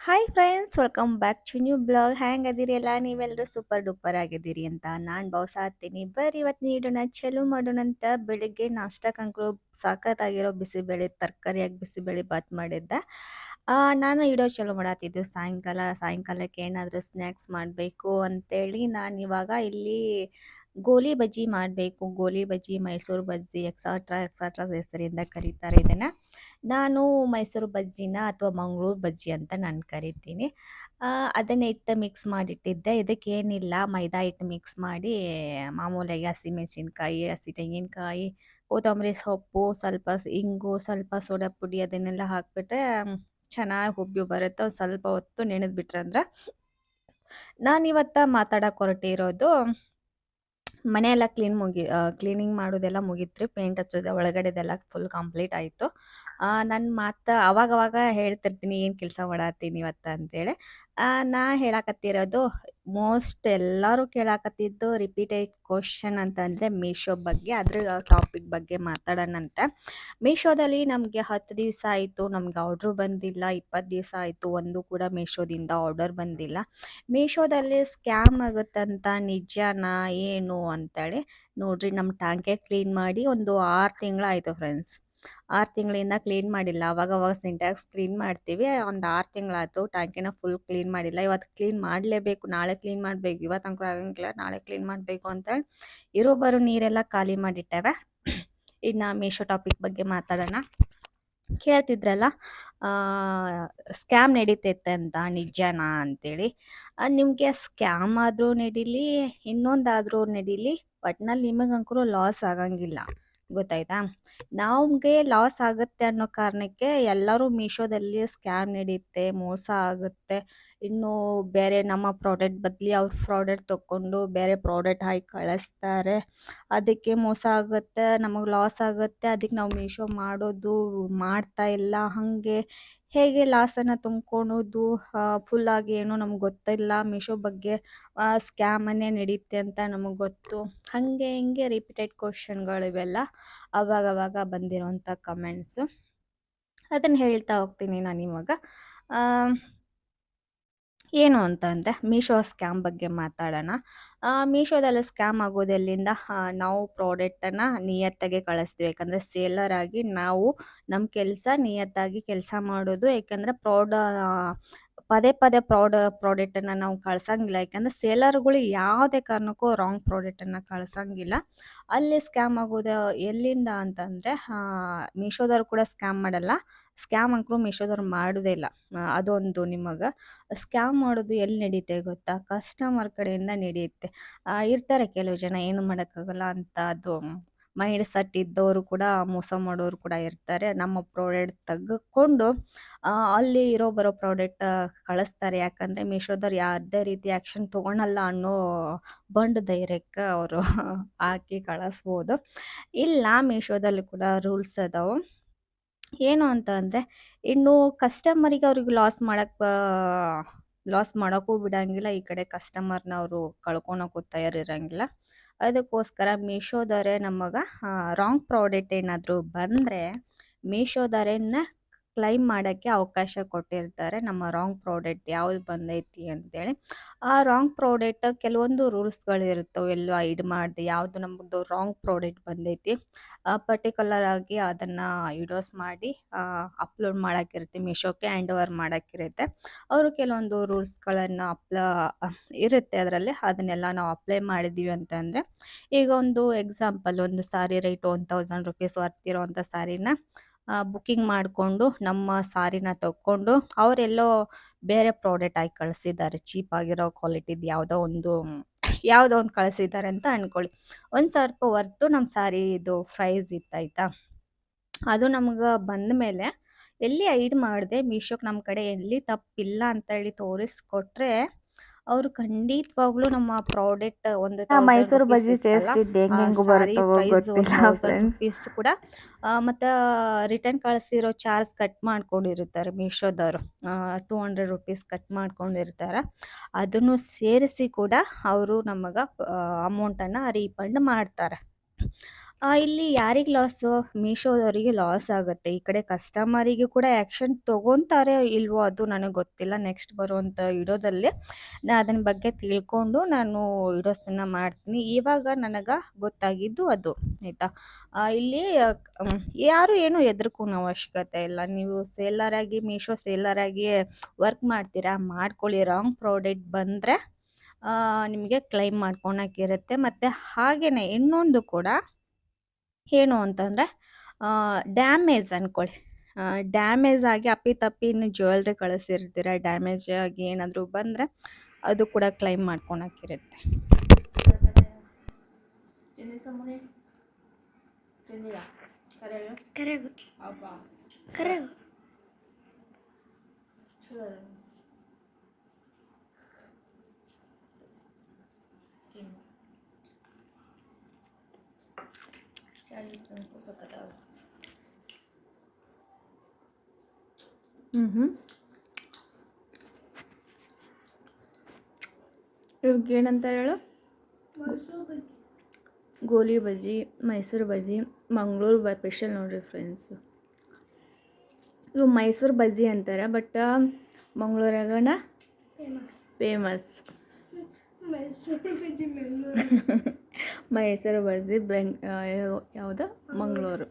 Hi friends welcome back to new blog ಹ್ಯಾಂಗ್ ಅದಿರಿ ಎಲ್ಲ? ನೀವೆಲ್ಲರೂ ಸೂಪರ್ ಡೂಪರ್ ಆಗಿದ್ದೀರಿ ಅಂತ ನಾನು ಬಾಸ್ ಆಗ್ತೀನಿ ಬರ್ರಿ, ಇವತ್ತು ನೀಡೋಣ ಚಲೋ ಮಾಡೋಣ ಅಂತ ಬೆಳಿಗ್ಗೆ ನಾಷ್ಟಕ್ಕೆ ಅಂಕರು ಸಾಕತ್ತಾಗಿರೋ ಬಿಸಿಬೇಳೆ ತರಕಾರಿಯಾಗಿ ಬಿಸಿಬೇಳೆ ಬಾತ್ ಮಾಡಿದ್ದೆ. ನಾನು ಇಡೋ ಚಲೋ ಮಾಡತ್ತಿದ್ದು ಸಾಯಂಕಾಲ. ಸಾಯಂಕಾಲಕ್ಕೆ ಏನಾದರೂ ಸ್ನ್ಯಾಕ್ಸ್ ಮಾಡಬೇಕು ಅಂತೇಳಿ ನಾನು ಇವಾಗ ಇಲ್ಲಿ ಗೋಲಿ ಬಜ್ಜಿ ಮಾಡಬೇಕು. ಗೋಲಿ ಬಜ್ಜಿ ಮೈಸೂರು ಬಜ್ಜಿ ಎಕ್ಸಾಟ್ರಾ ಎಕ್ಸಾಟ್ರಾ ಹೆಸರಿಂದ ಕರೀತಾರೆ ಇದನ್ನು. ನಾನು ಮೈಸೂರು ಬಜ್ಜಿನ ಅಥವಾ ಮಂಗಳೂರು ಬಜ್ಜಿ ಅಂತ ನಾನು ಕರಿತೀನಿ. ಅದನ್ನು ಹಿಟ್ಟು ಮಿಕ್ಸ್ ಮಾಡಿಟ್ಟಿದ್ದೆ. ಇದಕ್ಕೇನಿಲ್ಲ. ಮೈದಾ ಹಿಟ್ಟು ಮಿಕ್ಸ್ ಮಾಡಿ, ಮಾಮೂಲಾಗಿ ಹಸಿಮೆಣಸಿನ್ಕಾಯಿ ಹಸಿ ತೆಂಗಿನಕಾಯಿ, ಕೊತ್ತಂಬರಿ ಸೊಪ್ಪು, ಸ್ವಲ್ಪ ಇಂಗು, ಸ್ವಲ್ಪ ಸೋಡಾ ಪುಡಿ ಅದನ್ನೆಲ್ಲ ಹಾಕ್ಬಿಟ್ರೆ ಚೆನ್ನಾಗಿ ಹುಬ್ಬಿ ಬರುತ್ತೆ. ಸ್ವಲ್ಪ ಹೊತ್ತು ನೆನೆದು ಬಿಟ್ರೆ ಅಂದ್ರೆ ನಾನಿವತ್ತ ಮಾತಾಡಕ್ಕೆ ಹೊರಟಿರೋದು ಮನೆಯೆಲ್ಲ ಕ್ಲೀನ್ ಮುಗಿ ಕ್ಲೀನಿಂಗ್ ಮಾಡೋದೆಲ್ಲ ಮುಗಿತ್ರಿ ಪೇಂಟ್ ಹಚ್ಚೋದು, ಒಳಗಡೆದೆಲ್ಲ ಫುಲ್ ಕಂಪ್ಲೀಟ್ ಆಯಿತು. ನನ್ನ ಮಾತು ಅವಾಗವಾಗ ಅವಾಗ ಹೇಳ್ತಿರ್ತೀನಿ, ಏನು ಕೆಲಸ ಮಾಡತ್ತೀನಿ ಇವತ್ತು ಅಂತೇಳಿ. ನಾ ಹೇಳಾಕತ್ತಿರೋದು ಮೋಸ್ಟ್ ಎಲ್ಲರೂ ಕೇಳಾಕತ್ತಿದ್ದು ರಿಪೀಟೆಡ್ ಕ್ವಶನ್ ಅಂತಂದರೆ ಮೀಶೋ ಬಗ್ಗೆ, ಅದ್ರ ಟಾಪಿಕ್ ಬಗ್ಗೆ ಮಾತಾಡೋಣ ಅಂತ. ಮೀಶೋದಲ್ಲಿ ನಮಗೆ ಹತ್ತು ದಿವಸ ಆಯಿತು, ನಮ್ಗೆ ಆರ್ಡರ್ ಬಂದಿಲ್ಲ, ಇಪ್ಪತ್ತು ದಿವಸ ಆಯಿತು, ಒಂದು ಕೂಡ ಮೀಶೋದಿಂದ ಆರ್ಡರ್ ಬಂದಿಲ್ಲ. ಮೀಶೋದಲ್ಲಿ ಸ್ಕ್ಯಾಮ್ ಆಗುತ್ತಂತ ನಿಜನಾ ಏನು ಅಂತೇಳಿ ನೋಡ್ರಿ ನಮ್ಮ ಟ್ಯಾಂಕೆ ಕ್ಲೀನ್ ಮಾಡಿ ಒಂದು ಆರು ತಿಂಗಳಾಯಿತು ಫ್ರೆಂಡ್ಸ್ ಆರು ತಿಂಗಳಿಂದ ಕ್ಲೀನ್ ಮಾಡಿಲ್ಲ. ಅವಾಗ ಅವಾಗ ಸಿಂಟ್ಯಾಕ್ಸ್ ಕ್ಲೀನ್ ಮಾಡ್ತೀವಿ. ಒಂದು ಆರು ತಿಂಗಳಾಯ್ತು. ಟ್ಯಾಂಕಿನ ಫುಲ್ ಕ್ಲೀನ್ ಮಾಡಿಲ್ಲ. ಇವತ್ತು ಕ್ಲೀನ್ ಮಾಡಲೇಬೇಕು. ನಾಳೆ ಕ್ಲೀನ್ ಮಾಡಬೇಕು. ಇವತ್ತು ಅಂಕೂ ಆಗಂಗಿಲ್ಲ. ನಾಳೆ ಕ್ಲೀನ್ ಮಾಡಬೇಕು ಅಂತೇಳಿ ಇರೋ ಬರೋ ನೀರೆಲ್ಲ ಖಾಲಿ ಮಾಡಿಟ್ಟೇವೆ. ಇನ್ನು ಮೀಶೋ ಟಾಪಿಕ್ ಬಗ್ಗೆ ಮಾತಾಡೋಣ. ಕೇಳ್ತಿದ್ರಲ್ಲ ಸ್ಕ್ಯಾಮ್ ನಡೀತೈತೆ ಅಂತ ನಿಜನಾ ಅಂತೇಳಿ. ನಿಮಗೆ ಸ್ಕ್ಯಾಮ್ ಆದರೂ ನಡೀಲಿ, ಇನ್ನೊಂದಾದರೂ ನಡೀಲಿ, ಒಟ್ನಲ್ಲಿ ನಿಮಗಂಕರೂ ಲಾಸ್ ಆಗಂಗಿಲ್ಲ. ಗೊತ್ತಾಯ್ತಾ? ನಮಗೆ ಲಾಸ್ ಆಗುತ್ತೆ ಅನ್ನೋ ಕಾರಣಕ್ಕೆ ಎಲ್ಲರೂ ಮೀಶೋದಲ್ಲಿ ಸ್ಕ್ಯಾಮ್ ನಡೆಯುತ್ತೆ ಮೋಸ ಆಗುತ್ತೆ. ಇನ್ನು ಬೇರೆ ನಮ್ಮ ಪ್ರಾಡಕ್ಟ್ ಬದಲಿ ಅವ್ರ ಪ್ರಾಡಕ್ಟ್ ತಗೊಂಡು ಬೇರೆ ಪ್ರಾಡಕ್ಟ್ ಹಾಕಿ ಕಳಿಸ್ತಾರೆ. ಅದಕ್ಕೆ ಮೋಸ ಆಗುತ್ತೆ, ನಮಗೆ ಲಾಸ್ ಆಗುತ್ತೆ. ಅದಕ್ಕೆ ನಾವು ಮೀಶೋ ಮಾಡೋದು, ಮಾಡ್ತಾ ಇಲ್ಲ. ಹಾಗೆ ಹೇಗೆ ಲಾಸನ್ನು ತುಂಬ್ಕೊಳೋದು ಫುಲ್ಲಾಗಿ ಏನು ನಮ್ಗೆ ಗೊತ್ತಿಲ್ಲ. ಮೀಶೋ ಬಗ್ಗೆ ಸ್ಕ್ಯಾಮನ್ನೇ ನಡೆಯುತ್ತೆ ಅಂತ ನಮಗೆ ಗೊತ್ತು. ಹಾಗೆ ಹಿಂಗೆ ರಿಪೀಟೆಡ್ ಕ್ವಶನ್ಗಳಿವೆಲ್ಲ ಅವಾಗ ಅವಾಗ ಬಂದಿರೋಂಥ ಕಮೆಂಟ್ಸು ಅದನ್ನು ಹೇಳ್ತಾ ಹೋಗ್ತೀನಿ ನಾನು ಇವಾಗ. ಏನು ಅಂತ ಅಂದರೆ ಮೀಶೋ ಸ್ಕ್ಯಾಮ್ ಬಗ್ಗೆ ಮಾತಾಡೋಣ. ಮೀಶೋದಲ್ಲಿ ಸ್ಕ್ಯಾಮ್ ಆಗೋದೆಲ್ಲಿಂದ ನಾವು ಪ್ರಾಡಕ್ಟನ್ನು ನಿಯತ್ತಾಗಿ ಕಳಿಸ್ತೀವಿ. ಯಾಕಂದರೆ ಸೇಲರ್ ಆಗಿ ನಾವು ನಮ್ಮ ಕೆಲಸ ನಿಯತ್ತಾಗಿ ಕೆಲಸ ಮಾಡೋದು. ಯಾಕಂದರೆ ಪ್ರೌಡ ಪದೇ ಪದೇ ಪ್ರಾಡ ಪ್ರಾಡಕ್ಟನ್ನು ನಾವು ಕಳ್ಸಂಗಿಲ್ಲ. ಯಾಕಂದರೆ ಸೇಲರ್ಗಳು ಯಾವುದೇ ಕಾರಣಕ್ಕೂ ರಾಂಗ್ ಪ್ರಾಡಕ್ಟನ್ನು ಕಳ್ಸಂಗಿಲ್ಲ. ಅಲ್ಲಿ ಸ್ಕ್ಯಾಮ್ ಆಗೋದು ಎಲ್ಲಿಂದ ಅಂತಂದರೆ ಮೀಶೋದವ್ರು ಕೂಡ ಸ್ಕ್ಯಾಮ್ ಮಾಡಲ್ಲ. ಸ್ಕ್ಯಾಮ್ ಅಂಕರು ಮೀಶೋದವ್ರು ಮಾಡೋದೇ ಇಲ್ಲ. ಅದೊಂದು ನಿಮಗೆ. ಸ್ಕ್ಯಾಮ್ ಮಾಡೋದು ಎಲ್ಲಿ ನಡೀತೆ ಗೊತ್ತಾ? ಕಸ್ಟಮರ್ ಕಡೆಯಿಂದ ನಡೆಯುತ್ತೆ ಇರ್ತಾರೆ ಕೆಲವು ಜನ, ಏನು ಮಾಡೋಕ್ಕಾಗಲ್ಲ ಅಂತ ಅದು ಮೈಂಡ್ ಸೆಟ್ ಇದ್ದವರು ಕೂಡ, ಮೋಸ ಮಾಡೋರು ಕೂಡ ಇರ್ತಾರೆ. ನಮ್ಮ ಪ್ರಾಡಕ್ಟ್ ತೆಗೆದುಕೊಂಡು ಅಲ್ಲಿ ಇರೋ ಬರೋ ಪ್ರಾಡಕ್ಟ್ ಕಳಿಸ್ತಾರೆ. ಯಾಕಂದರೆ ಮೀಶೋದವ್ರು ಯಾವುದೇ ರೀತಿ ಆ್ಯಕ್ಷನ್ ತೊಗೊಳಲ್ಲ ಅನ್ನೋ ಬಂಡ್ ಧೈರ್ಯಕ್ಕೆ ಅವರು ಹಾಕಿ ಕಳಿಸ್ಬೋದು. ಇಲ್ಲ, ಮೀಶೋದಲ್ಲಿ ಕೂಡ ರೂಲ್ಸ್ ಅದಾವೆ. ಏನು ಅಂತ ಅಂದರೆ, ಇನ್ನು ಕಸ್ಟಮರಿಗೆ ಅವ್ರಿಗೆ ಲಾಸ್ ಮಾಡಕ್ಕೆ ಲಾಸ್ ಮಾಡೋಕ್ಕೂ ಬಿಡಂಗಿಲ್ಲ, ಈ ಕಡೆ ಕಸ್ಟಮರ್ನ ಅವರು ಕಳ್ಕೊಳಕ್ಕೂ ತಯಾರಿರಂಗಿಲ್ಲ. ಅದಕ್ಕೋಸ್ಕರ ಮೀಶೋದವರೇ ನಮಗೆ ರಾಂಗ್ ಪ್ರಾಡಕ್ಟ್ ಏನಾದರೂ ಬಂದರೆ ಮೀಶೋದವರನ್ನ ಕ್ಲೈಮ್ ಮಾಡೋಕ್ಕೆ ಅವಕಾಶ ಕೊಟ್ಟಿರ್ತಾರೆ. ನಮ್ಮ ರಾಂಗ್ ಪ್ರಾಡಕ್ಟ್ ಯಾವ್ದು ಬಂದೈತಿ ಅಂತೇಳಿ. ಆ ರಾಂಗ್ ಪ್ರಾಡಕ್ಟ್ ಕೆಲವೊಂದು ರೂಲ್ಸ್ಗಳಿರ್ತವೆ ಎಲ್ಲೋ ಐಡ್ ಮಾಡಿದೆ ಯಾವುದು ನಮ್ಮದು ರಾಂಗ್ ಪ್ರಾಡಕ್ಟ್ ಬಂದೈತಿ. ಪರ್ಟಿಕ್ಯುಲರ್ ಆಗಿ ಅದನ್ನು ವಿಡಿಯೋಸ್ ಮಾಡಿ ಅಪ್ಲೋಡ್ ಮಾಡೋಕ್ಕಿರುತ್ತೆ ಮೀಶೋಕ್ಕೆ ಹ್ಯಾಂಡ್ ಓವರ್ ಮಾಡೋಕ್ಕಿರುತ್ತೆ ಅವರು ಕೆಲವೊಂದು ರೂಲ್ಸ್ಗಳನ್ನು ಅಪ್ಲ ಇರುತ್ತೆ ಅದರಲ್ಲಿ. ಅದನ್ನೆಲ್ಲ ನಾವು ಅಪ್ಲೈ ಮಾಡಿದ್ದೀವಿ ಅಂತಂದರೆ, ಈಗ ಒಂದು ಎಕ್ಸಾಂಪಲ್ ಒಂದು sari rate one thousand rupees ವರ್ತಿರೋ ಅಂಥ ಸಾರಿನ ಬುಕ್ಕಿಂಗ್ ಮಾಡಿಕೊಂಡು ನಮ್ಮ ಸಾರಿನ ತಗೊಂಡು ಅವರೆಲ್ಲೋ ಬೇರೆ ಪ್ರಾಡಕ್ಟ್ ಆಗಿ ಕಳಿಸಿದ್ದಾರೆ. ಚೀಪಾಗಿರೋ ಕ್ವಾಲಿಟಿದು ಯಾವುದೋ ಒಂದು ಯಾವುದೋ ಒಂದು ಕಳಿಸಿದ್ದಾರೆ ಅಂತ ಅನ್ಕೊಳ್ಳಿ. ಒಂದು ಸಾವಿರ ರೂಪಾಯಿ ವರ್ತು ನಮ್ಮ ಸಾರಿ ಇದು ಪ್ರೈಸ್ ಇತ್ತಾಯ್ತಾ ಅದು ನಮ್ಗೆ ಬಂದ ಮೇಲೆ ಎಲ್ಲಿ ಐಡ್ ಮಾಡಿದೆ ಮೀಶೋಕ್ಕೆ ನಮ್ಮ ಕಡೆ ಎಲ್ಲಿ ತಪ್ಪಿಲ್ಲ ಅಂತ ಹೇಳಿ ತೋರಿಸ್ಕೊಟ್ರೆ ಅವರು ಖಂಡಿತವಾಗ್ಲೂ ನಮ್ಮ ಪ್ರಾಡಕ್ಟ್ ಒಂದು ಮೈಸೂರು ಬಜ್ಜಿ ಟೇಸ್ಟ್ ಫ್ರೆಂಡ್ಸ್ ಕೂಡ. ಮತ್ತೆ ರಿಟರ್ನ್ ಕಳಿಸಿರೋ ಚಾರ್ಜ್ ಕಟ್ ಮಾಡ್ಕೊಂಡಿರ್ತಾರೆ ಮೀಶೋದವರು. ಟೂ ಹಂಡ್ರೆಡ್ ರುಪೀಸ್ ಕಟ್ ಮಾಡ್ಕೊಂಡಿರ್ತಾರೆ. ಅದನ್ನು ಸೇರಿಸಿ ಕೂಡ ಅವರು ಅಮೌಂಟ್ ಅಮೌಂಟನ್ನು ರೀಫಂಡ್ ಮಾಡ್ತಾರೆ. ಇಲ್ಲಿ ಯಾರಿಗೆ ಲಾಸು? ಮೀಶೋದವರಿಗೆ ಲಾಸ್ ಆಗುತ್ತೆ. ಈ ಕಡೆ ಕಸ್ಟಮರಿಗೆ ಕೂಡ ಆ್ಯಕ್ಷನ್ ತೊಗೊತಾರೆ ಇಲ್ವೋ ಅದು ನನಗೆ ಗೊತ್ತಿಲ್ಲ. ನೆಕ್ಸ್ಟ್ ಬರುವಂಥ ವಿಡಿಯೋದಲ್ಲಿ ನಾ ಅದನ್ನ ಬಗ್ಗೆ ತಿಳ್ಕೊಂಡು ನಾನು ಇಡೋಸನ್ನ ಮಾಡ್ತೀನಿ. ಇವಾಗ ನನಗೆ ಗೊತ್ತಾಗಿದ್ದು ಅದು, ಆಯಿತಾ. ಇಲ್ಲಿ ಯಾರು ಏನು ಎದುರ್ಕೊಂಡು ಅವಶ್ಯಕತೆ ಇಲ್ಲ. ನೀವು ಸೇಲರಾಗಿ ಮೀಶೋ ಸೇಲರಾಗಿ ವರ್ಕ್ ಮಾಡ್ತೀರಾ, ಮಾಡ್ಕೊಳ್ಳಿ. ರಾಂಗ್ ಪ್ರಾಡಕ್ಟ್ ಬಂದರೆ ನಿಮಗೆ ಕ್ಲೈಮ್ ಮಾಡ್ಕೊಳಕ್ಕಿರುತ್ತೆ. ಮತ್ತು ಹಾಗೆಯೇ ಇನ್ನೊಂದು ಕೂಡ ಏನು ಅಂತಂದರೆ ಡ್ಯಾಮೇಜ್ ಅಂದ್ಕೊಳ್ಳಿ ಡ್ಯಾಮೇಜ್ ಆಗಿ ಅಪ್ಪಿ ತಪ್ಪಿ ಇನ್ನು ಜ್ಯುವೆಲ್ರಿ ಕಳಿಸಿರ್ತೀರ ಡ್ಯಾಮೇಜ್ ಆಗಿ ಏನಾದರೂ ಬಂದರೆ ಅದು ಕೂಡ ಕ್ಲೈಮ್ ಮಾಡ್ಕೊಳಕ್ಕಿರುತ್ತೆ. ಕರೆಗು. ಕರೆಗು. ಹ್ಞೂ ಹ್ಞೂ ಇವಾಗ ಏನಂತಾರೆ ಹೇಳು ಗೋಲಿ ಬಜ್ಜಿ ಮೈಸೂರು ಬಜ್ಜಿ ಮಂಗಳೂರು ಬ ಸ್ಪೆಷಲ್ ನೋಡ್ರಿ ಫ್ರೆಂಡ್ಸು ಇವು ಮೈಸೂರು ಬಜ್ಜಿ ಅಂತಾರೆ ಬಟ್ ಮಂಗಳೂರಾಗನ ಫೇಮಸ್ ಫೇಮಸ್ ಮೈಸೂರು ಬಜ್ಜಿ ಮೈಸೂರು ಬಜ್ಜಿ ಬೆಂಗ್ ಯಾವುದು ಮಂಗಳೂರು.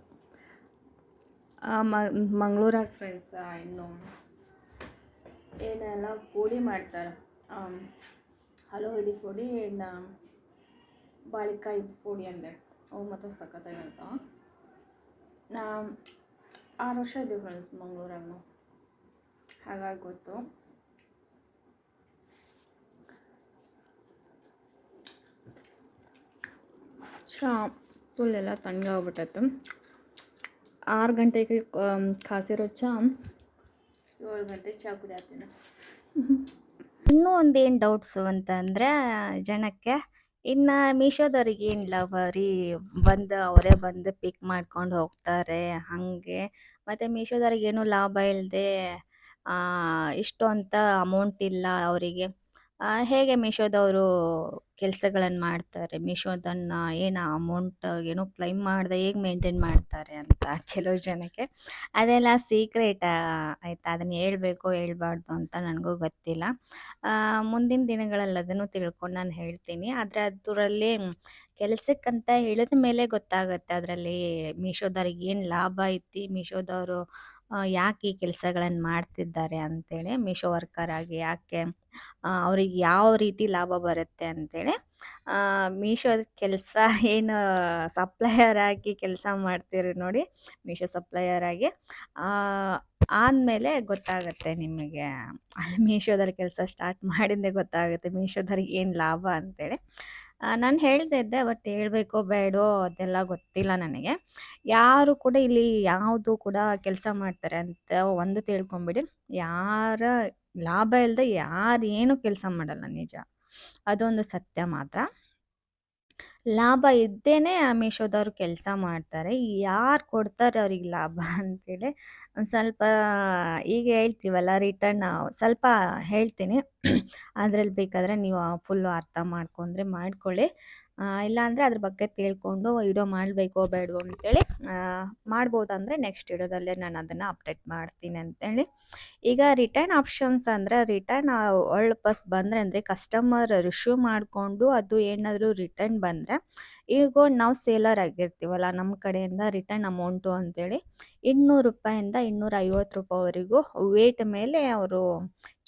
ಮಂಗಳೂರಾಗ ಫ್ರೆಂಡ್ಸ್ ಇನ್ನು ಏನೆಲ್ಲ ಪೂಡಿ ಮಾಡ್ತಾರೆ? ಹಲೋ ಇದು ಪುಡಿ, ಇನ್ನು ಬಾಳಿಕಾಯಿ ಪುಡಿ ಅಂದೆ ಅವು ಮತ್ತು ಸಖತ್ತಾಗಿರ್ತ ನಾ, ಆರು ವರ್ಷ ಇದ್ದೀವಿ ಫ್ರೆಂಡ್ಸ್ ಮಂಗಳೂರಾಗ. ಹಾಗಾಗಿ ಗೊತ್ತು. ಚಾ ಫುಲ್ ಎಲ್ಲ ತಣ್ಣಗಾಗ್ಬಿಟ್ಟೈತೆ ಆರು ಗಂಟೆಗೆ ಕಾಸಿರೋ ಚಾ. ಏಳು ಗಂಟೆ ಚಾ ಕುಡಿಯತ್ತೀನಿ. ಇನ್ನೂ ಒಂದೇನು ಡೌಟ್ಸು ಅಂತಂದರೆ ಜನಕ್ಕೆ ಇನ್ನು ಮೀಶೋದವ್ರಿಗೆ ಏನಿಲ್ಲ ಬರೀ ಬಂದು ಅವರೇ ಬಂದು ಪಿಕ್ ಮಾಡ್ಕೊಂಡು ಹೋಗ್ತಾರೆ ಹಾಗೆ. ಮತ್ತು ಮೀಶೋದವ್ರಿಗೆ ಏನೂ ಲಾಭ ಇಲ್ಲದೆ ಇಷ್ಟು ಅಂತ ಅಮೌಂಟ್ ಇಲ್ಲ ಅವರಿಗೆ. ಹೇಗೆ ಮೀಶೋದವರು ಕೆಲಸಗಳನ್ನು ಮಾಡ್ತಾರೆ? ಮೀಶೋದನ್ನು ಏನು ಅಮೌಂಟ್ ಏನೋ ಕ್ಲೈಮ್ ಮಾಡ್ದೆ ಹೇಗೆ ಮೇಂಟೈನ್ ಮಾಡ್ತಾರೆ ಅಂತ ಕೆಲವು ಜನಕ್ಕೆ. ಅದೆಲ್ಲ ಸೀಕ್ರೆಟ್ ಆಯಿತಾ? ಅದನ್ನು ಹೇಳ್ಬೇಕು ಹೇಳ್ಬಾರ್ದು ಅಂತ ನನಗೂ ಗೊತ್ತಿಲ್ಲ. ಮುಂದಿನ ದಿನಗಳಲ್ಲಿ ಅದನ್ನು ತಿಳ್ಕೊಂಡು ನಾನು ಹೇಳ್ತೀನಿ. ಆದರೆ ಅದರಲ್ಲಿ ಕೆಲಸಕ್ಕಂತ ಹೇಳಿದ ಮೇಲೆ ಗೊತ್ತಾಗುತ್ತೆ ಅದರಲ್ಲಿ ಮೀಶೋದವ್ರಿಗೆ ಏನು ಲಾಭ ಐತಿ? ಮೀಶೋದವರು ಯಾಕೆ ಈ ಕೆಲಸಗಳನ್ನು ಮಾಡ್ತಿದ್ದಾರೆ ಅಂತೇಳಿ, ಮೀಶೋ ವರ್ಕರ್ ಆಗಿ ಯಾಕೆ ಅವ್ರಿಗೆ ಯಾವ ರೀತಿ ಲಾಭ ಬರುತ್ತೆ ಅಂತೇಳಿ ಮೀಶೋದ ಕೆಲಸ ಏನು ಸಪ್ಲೈಯರ್ ಆಗಿ ಕೆಲಸ ಮಾಡ್ತೀರಿ ನೋಡಿ, ಮೀಶೋ ಸಪ್ಲೈಯರ್ ಆಗಿ ಆದಮೇಲೆ ಗೊತ್ತಾಗುತ್ತೆ ನಿಮಗೆ, ಮೀಶೋದಲ್ಲಿ ಕೆಲಸ ಸ್ಟಾರ್ಟ್ ಮಾಡಿದ್ದೆ ಗೊತ್ತಾಗುತ್ತೆ ಮೀಶೋದವ್ರಿಗೆ ಏನು ಲಾಭ ಅಂತೇಳಿ. ನಾನು ಹೇಳ್ತಾ ಇದ್ದೆ, ಬಟ್ ಹೇಳಬೇಕೋ ಬೇಡೋ ಅದೆಲ್ಲ ಗೊತ್ತಿಲ್ಲ ನನಗೆ. ಯಾರು ಕೂಡ ಇಲ್ಲಿ ಯಾವುದು ಕೂಡ ಕೆಲಸ ಮಾಡ್ತಾರೆ ಅಂತ ಒಂದು ತಿಳ್ಕೊಂಬಿಡಿ. ಯಾರ ಲಾಭ ಇಲ್ಲದೆ ಯಾರು ಏನು ಕೆಲಸ ಮಾಡಲ್ಲ ನಿಜ. ಅದೊಂದು ಸತ್ಯ ಮಾತ್ರ. ಲಾಭ ಇದ್ದೇನೆ ಮೀಶೋದವ್ರು ಕೆಲಸ ಮಾಡ್ತಾರೆ. ಯಾರು ಕೊಡ್ತಾರೆ ಅವ್ರಿಗೆ ಲಾಭ ಅಂತೇಳಿ ಒಂದು ಸ್ವಲ್ಪ ಈಗ ಹೇಳ್ತೀವಲ್ಲ ರಿಟರ್ನ್ ಸ್ವಲ್ಪ ಹೇಳ್ತೀನಿ. ಅದ್ರಲ್ಲಿ ಬೇಕಾದರೆ ನೀವು ಫುಲ್ಲು ಅರ್ಥ ಮಾಡ್ಕೊಂಡ್ರೆ ಮಾಡ್ಕೊಳ್ಳಿ. ಆ, ಇಲ್ಲಾಂದರೆ ಅದ್ರ ಬಗ್ಗೆ ತಿಳ್ಕೊಂಡು ವಿಡಿಯೋ ಮಾಡಬೇಕೋ ಬೇಡವೋ ಅಂತೇಳಿ ಮಾಡ್ಬೋದಂದರೆ ನೆಕ್ಸ್ಟ್ ವಿಡಿಯೋದಲ್ಲೇ ನಾನು ಅದನ್ನು ಅಪ್ಡೇಟ್ ಮಾಡ್ತೀನಿ ಅಂತೇಳಿ. ಈಗ ರಿಟರ್ನ್ ಆಪ್ಷನ್ಸ್ ಅಂದರೆ ರಿಟರ್ನ್ ಒಳ್ಳೆ ಬಸ್ ಬಂದರೆ ಅಂದರೆ ಕಸ್ಟಮರ್ ರಿಶ್ಯೂ ಮಾಡಿಕೊಂಡು ಅದು ಏನಾದರೂ ರಿಟರ್ನ್ ಬಂದರೆ, ಈಗ ನಾವು ಸೇಲರ್ ಆಗಿರ್ತೀವಲ್ಲ ನಮ್ಮ ಕಡೆಯಿಂದ ರಿಟರ್ನ್ ಅಮೌಂಟು ಅಂತೇಳಿ ಇನ್ನೂರು ರೂಪಾಯಿಂದ ಇನ್ನೂರ ಐವತ್ತು ರೂಪಾಯಿವರೆಗೂ ವೇಟ್ ಮೇಲೆ ಅವರು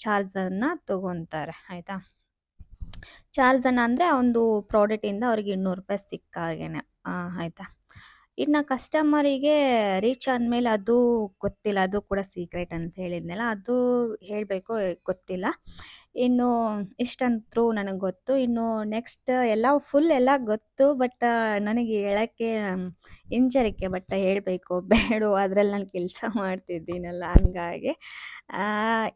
ಚಾರ್ಜನ್ನು ತಗೊತಾರೆ, ಆಯಿತಾ? ಚಾರ್ಜನ್ನು ಅಂದರೆ ಒಂದು ಪ್ರಾಡಕ್ಟಿಂದ ಅವ್ರಿಗೆ ಇನ್ನೂರು ರೂಪಾಯಿ ಸಿಕ್ಕ ಹಾಗೇನೆ. ಆಯಿತಾ? ಇನ್ನು ಕಸ್ಟಮರಿಗೆ ರೀಚ್ ಆದಮೇಲೆ ಅದು ಗೊತ್ತಿಲ್ಲ, ಅದು ಕೂಡ ಸೀಕ್ರೆಟ್ ಅಂತ ಹೇಳಿದ್ನಲ್ಲ, ಅದು ಹೇಳಬೇಕು ಗೊತ್ತಿಲ್ಲ. ಇನ್ನು ಇಷ್ಟಂತೂ ನನಗೆ ಗೊತ್ತು. ಇನ್ನು ನೆಕ್ಸ್ಟ್ ಎಲ್ಲ ಫುಲ್ ಎಲ್ಲ ಗೊತ್ತು ಬಟ್ ನನಗೆ ಹೇಳೋಕ್ಕೆ ಹಿಂಜರಿಕೆ ಬಟ್ ಹೇಳಬೇಕು. ಬೇಡ ಅದ್ರಲ್ಲಿ ನಾನು ಕೆಲಸ ಮಾಡ್ತಿದ್ದೀನಲ್ಲ ಹಂಗಾಗಿ.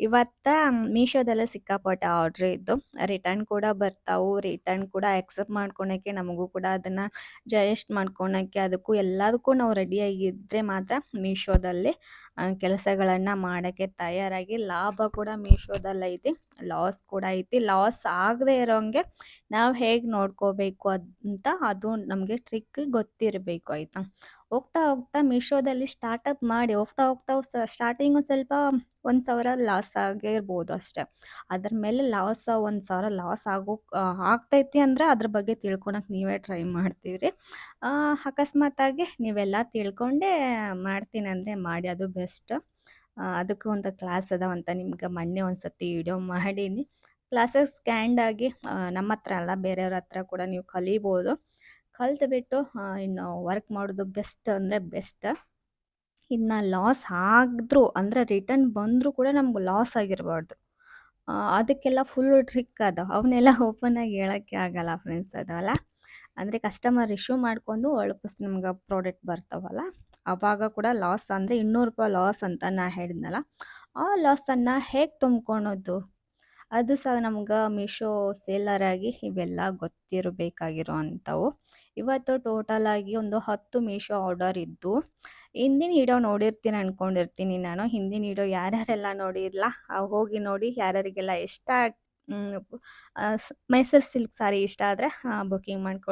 ಇವತ್ತು ಮೀಶೋದಲ್ಲೇ ಸಿಕ್ಕಾಪಟ್ಟೆ ಆರ್ಡ್ರ್ ಇದ್ದು ರಿಟರ್ನ್ ಕೂಡ ಬರ್ತಾವು. ರಿಟರ್ನ್ ಕೂಡ ಆಕ್ಸೆಪ್ಟ್ ಮಾಡ್ಕೊಳಕ್ಕೆ ನಮಗೂ ಕೂಡ ಅದನ್ನು ಜಯಸ್ಟ್ ಮಾಡ್ಕೊಳಕ್ಕೆ ಅದಕ್ಕೂ ಎಲ್ಲದಕ್ಕೂ ನಾವು ರೆಡಿಯಾಗಿದ್ದರೆ ಮಾತ್ರ ಮೀಶೋದಲ್ಲಿ. ಕೆಲಸಗಳನ್ನು ಮಾಡೋಕ್ಕೆ ತಯಾರಾಗಿ ಲಾಭ ಕೂಡ ಮೀಶೋದಲ್ಲೈತಿ ಲಾಸ್ ಕೂಡ ಐತಿ. ಲಾಸ್ ಆಗದೆ ಇರೋಂಗೆ ನಾವು ಹೇಗೆ ನೋಡ್ಕೋಬೇಕು ಅಂತ ಅದು ನಮಗೆ ಟ್ರಿಕ್ ಗೊತ್ತಿರಬೇಕು ಆಯಿತಾ? ಹೋಗ್ತಾ ಹೋಗ್ತಾ ಮೀಶೋದಲ್ಲಿ ಸ್ಟಾರ್ಟಪ್ ಮಾಡಿ ಹೋಗ್ತಾ ಹೋಗ್ತಾ ಸ್ಟಾರ್ಟಿಂಗ್ ಸ್ವಲ್ಪ ಒಂದು ಸಾವಿರ ಲಾಸ್ ಆಗಿರ್ಬೋದು ಅಷ್ಟೇ. ಅದ್ರ ಮೇಲೆ ಲಾಸ್ ಒಂದು ಸಾವಿರ ಲಾಸ್ ಆಗೋ ಆಗ್ತೈತಿ ಅಂದರೆ ಅದ್ರ ಬಗ್ಗೆ ತಿಳ್ಕೊಳಕ್ಕೆ ನೀವೇ ಟ್ರೈ ಮಾಡ್ತೀರಿ ಆ, ಅಕಸ್ಮಾತಾಗಿ ನೀವೆಲ್ಲ ತಿಳ್ಕೊಂಡೇ ಮಾಡ್ತೀನಿ ಅಂದರೆ ಮಾಡಿ ಅದು ಬೆಸ್ಟ್ ಅದಕ್ಕೂ ಒಂದು ಕ್ಲಾಸ್ ಅದಾವಂತ ನಿಮ್ಗೆ ಮೊನ್ನೆ ಒಂದು ಸತಿ ವಿಡಿಯೋ ಮಾಡೀನಿ. ಕ್ಲಾಸಸ್ ಸ್ಕ್ಯಾಂಡ್ ಆಗಿ ಆ, ನಮ್ಮ ಹತ್ರ ಅಲ್ಲ ಬೇರೆಯವ್ರ ಹತ್ರ ಕೂಡ ನೀವು ಕಲಿಬೋದು. ಕಲ್ತ್ಬಿಟ್ಟು ಬಿಟ್ಟು ಇನ್ನು ವರ್ಕ್ ಮಾಡೋದು ಬೆಸ್ಟ್ ಅಂದರೆ ಬೆಸ್ಟ್ ಇನ್ನು ಲಾಸ್ ಆದ್ರೂ ಅಂದರೆ ರಿಟರ್ನ್ ಬಂದರೂ ಕೂಡ ನಮ್ಗೆ ಲಾಸ್ ಆಗಿರಬಾರ್ದು. ಅದಕ್ಕೆಲ್ಲ ಫುಲ್ಲು ಟ್ರಿಕ್ ಅದು. ಅವನ್ನೆಲ್ಲ ಓಪನ್ ಆಗಿ ಹೇಳೋಕ್ಕೆ ಆಗಲ್ಲ ಫ್ರೆಂಡ್ಸ್ ಅದಲ್ಲ ಅಂದರೆ ಕಸ್ಟಮರ್ ಇಶ್ಯೂ ಮಾಡ್ಕೊಂಡು ವಾಪಸ್ ನಮ್ಗೆ ಪ್ರಾಡಕ್ಟ್ ಬರ್ತಾವಲ್ಲ? ಅವಾಗ ಕೂಡ ಲಾಸ್ ಅಂದರೆ ಇನ್ನೂರು ರೂಪಾಯಿ ಲಾಸ್ ಅಂತ ನಾ ಹೇಳಿದ್ನಲ್ಲ? ಆ ಲಾಸನ್ನು ಹೇಗೆ ತುಂಬ್ಕೊಳೋದು? ಅದು ಸಹ ನಮ್ಗೆ ಮೀಶೋ ಸೇಲರ್ ಆಗಿ ಇವೆಲ್ಲ ಗೊತ್ತಿರಬೇಕಾಗಿರೋ ಅಂಥವು ಇವತ್ತು ಟೋಟಲ್ ಆಗಿ ಒಂದು ಹತ್ತು ಮೀಶೋ ಆರ್ಡರ್ ಇದ್ದು, ಹಿಂದಿನ ಇಡೋ ನೋಡಿರ್ತೀನಿ ಅನ್ಕೊಂಡಿರ್ತೀನಿ ನಾನು. ಹಿಂದಿನ ಇಡೋ ಯಾರ್ಯಾರೆಲ್ಲ ನೋಡಿರಲ್ಲ ಹೋಗಿ ನೋಡಿ ಯಾರ್ಯಾರಿಗೆಲ್ಲ ಇಷ್ಟ ಮೈಸೂರು ಸಿಲ್ಕ್ ಸಾರಿ ಇಷ್ಟ ಆದರೆ ಬುಕ್ಕಿಂಗ್ ಮಾಡ್ಕೊ